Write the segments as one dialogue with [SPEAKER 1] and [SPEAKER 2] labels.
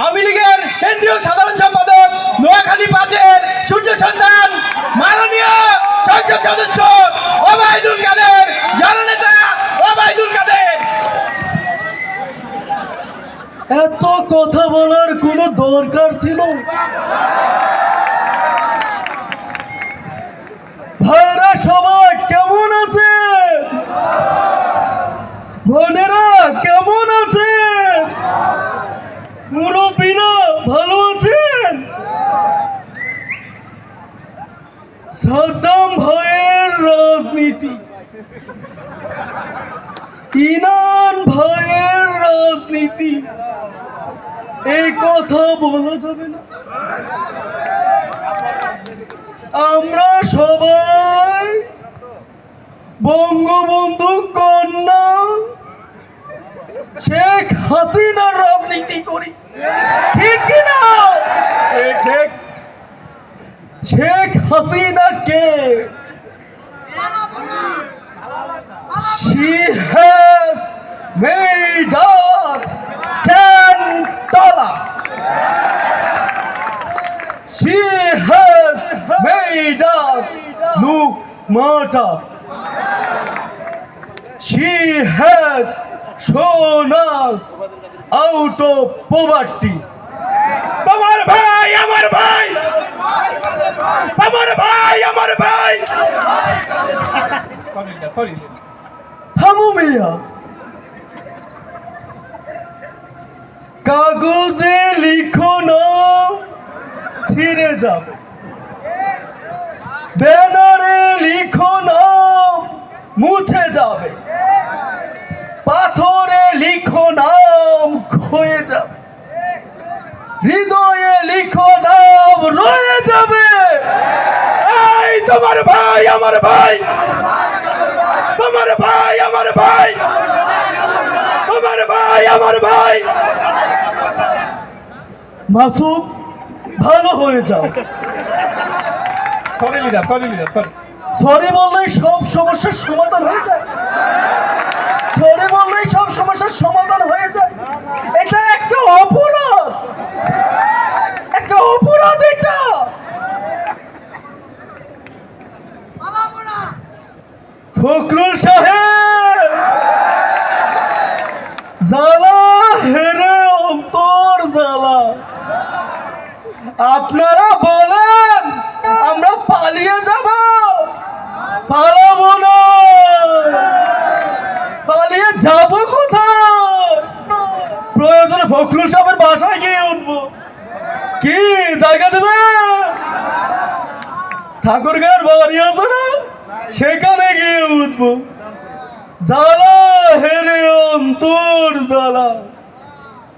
[SPEAKER 1] আওয়ামী লীগের কেন্দ্রীয় সাধারণ সম্পাদক নোয়াখালী সূর্য সন্তান, মাননীয় সংসদ সদস্য ওবায়দুল কাদের জননেতা ওবায়দুল কাদের।
[SPEAKER 2] এত কথা বলার কোনো দরকার ছিল? ভাইরা সবাই সাদ্দাম ভাইয়ের রাজনীতি। ইনান ভাইয়ের রাজনীতি। এই কথা বলা যাবে না। আমরা সবাই বঙ্গবন্ধু কন্যা শেখ হাসিনার রাজনীতি করি। ঠিক কিনা? শেখ হাসিনা কে She has made us stand taller. She has made us look smarter. She has shown us out of poverty.
[SPEAKER 1] তোমার ভাই আমার ভাই আমার ভাই আমার ভাই সরি।
[SPEAKER 2] থামো মিয়া। কাগজে লিখো না ছিঁড়ে যাবে। ব্যানারে লিখো না মুছে যাবে। পাথরে লিখো নাম ক্ষয়ে যাবে। হৃদয়ে লিখো নাম রয়ে যাবে।
[SPEAKER 1] এই তোমার ভাই আমার ভাই। তোমার ভাই আমার ভাই। আমার ভাই আমার ভাই।
[SPEAKER 2] মাসুদ ভালো হয়ে যাও।
[SPEAKER 1] Sorry leader sorry leader sorry
[SPEAKER 2] sorry বললেই সব সমস্যার সমাধান হয়ে যায়। সরি বললেই সব সমস্যার সমাধান হয়ে যায়। ফখরুল সাহেব! জ্বালা হেরে অন্তর জ্বালা। আপনারা বলেন, আমরা পালিয়ে যাব। পালাবো না। পালিয়ে যাব কোথায়? প্রয়োজনে ফখরুল সাহেবের বাসায় গিয়ে উঠবো। কি, জায়গা দেবে? ঠাকুরগাঁর বাড়ি আছে না? সেখানে গিয়ে উঠবো। জ্বালা হেরে অন্তর জ্বালা।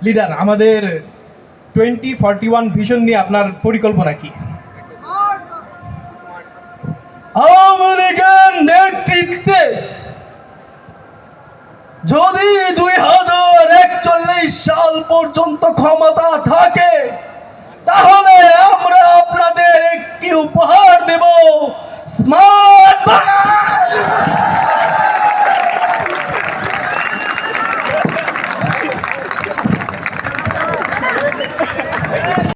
[SPEAKER 1] লিডার আমাদের টোয়েন্টি ফর্টি ওয়ান ভিশন নিয়ে আপনার পরিকল্পনা কি?
[SPEAKER 2] আওয়ামী লীগের নেতৃত্বে যদি দুই হাজার একচল্লিশ সাল পর্যন্ত ক্ষমতা থাকে তাহলে